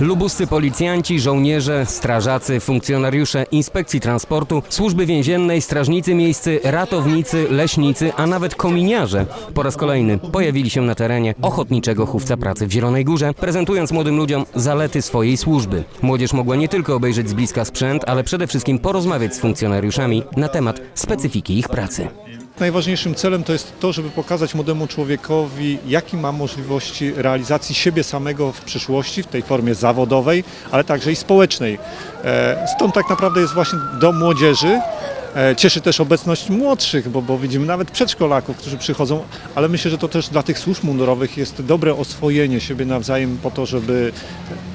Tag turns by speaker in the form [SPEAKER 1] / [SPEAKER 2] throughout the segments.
[SPEAKER 1] Lubuscy policjanci, żołnierze, strażacy, funkcjonariusze Inspekcji Transportu, Służby Więziennej, strażnicy miejscy, ratownicy, leśnicy, a nawet kominiarze po raz kolejny pojawili się na terenie Ochotniczego Chówca Pracy w Zielonej Górze, prezentując młodym ludziom zalety swojej służby. Młodzież mogła nie tylko obejrzeć z bliska sprzęt, ale przede wszystkim porozmawiać z funkcjonariuszami na temat specyfiki ich pracy.
[SPEAKER 2] Najważniejszym celem to jest to, żeby pokazać młodemu człowiekowi, jakie ma możliwości realizacji siebie samego w przyszłości, w tej formie zawodowej, ale także i społecznej. E, Stąd tak naprawdę jest właśnie do młodzieży. E, Cieszy też obecność młodszych, bo, bo widzimy nawet przedszkolaków, którzy przychodzą, ale myślę, że to też dla tych służb mundurowych jest dobre oswojenie siebie nawzajem po to, żeby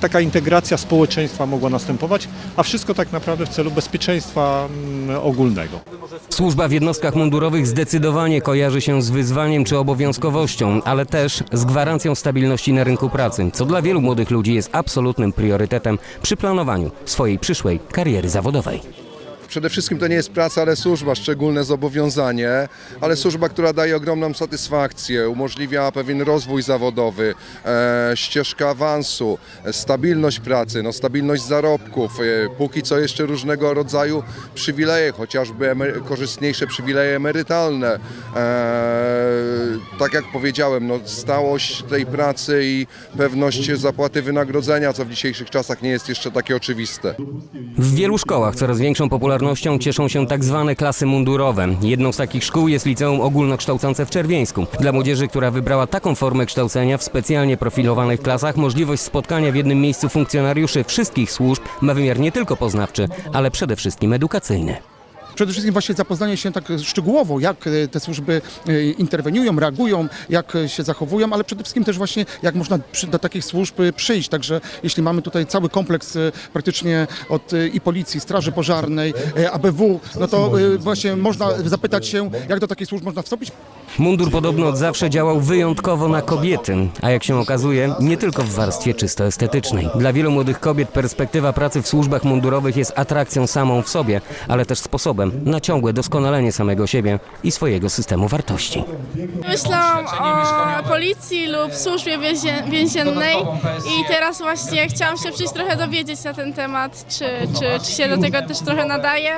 [SPEAKER 2] taka integracja społeczeństwa mogła następować, a wszystko tak naprawdę w celu bezpieczeństwa mm, ogólnego.
[SPEAKER 1] Służba w jednostkach mundurowych zdecydowanie kojarzy się z wyzwaniem czy obowiązkowością, ale też z gwarancją stabilności na rynku pracy, co dla wielu młodych ludzi jest absolutnym priorytetem przy planowaniu swojej przyszłej kariery zawodowej.
[SPEAKER 3] Przede wszystkim to nie jest praca, ale służba, szczególne zobowiązanie, ale służba, która daje ogromną satysfakcję, umożliwia pewien rozwój zawodowy, e, ścieżka awansu, stabilność pracy, no, stabilność zarobków, e, póki co jeszcze różnego rodzaju przywileje, chociażby korzystniejsze przywileje emerytalne. E, tak jak powiedziałem, no, stałość tej pracy i pewność zapłaty wynagrodzenia, co w dzisiejszych czasach nie jest jeszcze takie oczywiste.
[SPEAKER 1] W wielu szkołach coraz większą popularnością cieszą się tak zwane klasy mundurowe. Jedną z takich szkół jest liceum ogólnokształcące w Czerwieńsku. Dla młodzieży, która wybrała taką formę kształcenia w specjalnie profilowanych klasach, możliwość spotkania w jednym miejscu funkcjonariuszy wszystkich służb ma wymiar nie tylko poznawczy, ale przede wszystkim edukacyjny.
[SPEAKER 4] Przede wszystkim właśnie zapoznanie się tak szczegółowo, jak e, te służby e, interweniują, reagują, jak e, się zachowują, ale przede wszystkim też właśnie jak można do takich służb przyjść. Także jeśli mamy tutaj cały kompleks praktycznie od i policji, straży pożarnej, ABW, no to właśnie można zapytać się, jak do takich służb można wstąpić.
[SPEAKER 1] Mundur podobno od zawsze działał wyjątkowo na kobiety, a jak się okazuje, nie tylko w warstwie czysto estetycznej. Dla wielu młodych kobiet perspektywa pracy w służbach mundurowych jest atrakcją samą w sobie, ale też sposobem na ciągłe doskonalenie samego siebie i swojego systemu wartości.
[SPEAKER 5] Myślałam o policji lub służbie więzie- więziennej i teraz właśnie chciałam się przyjść trochę dowiedzieć na ten temat, czy, czy, czy się do tego też trochę nadaje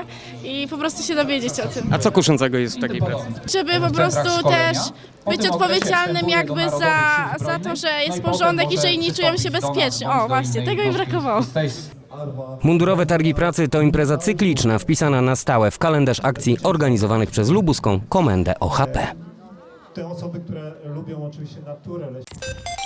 [SPEAKER 5] i po prostu się dowiedzieć o tym.
[SPEAKER 1] A co kuszącego jest w takiej pracy?
[SPEAKER 5] Żeby po prostu też być odpowiedzialnym jakby za, za to, że jest porządek i że inni czują się bezpiecznie. O właśnie, tego mi brakowało.
[SPEAKER 1] Mundurowe Targi Pracy to impreza cykliczna wpisana na stałe w kalendarz akcji organizowanych przez lubuską Komendę OHP.
[SPEAKER 2] Te osoby, które lubią oczywiście naturę leśną.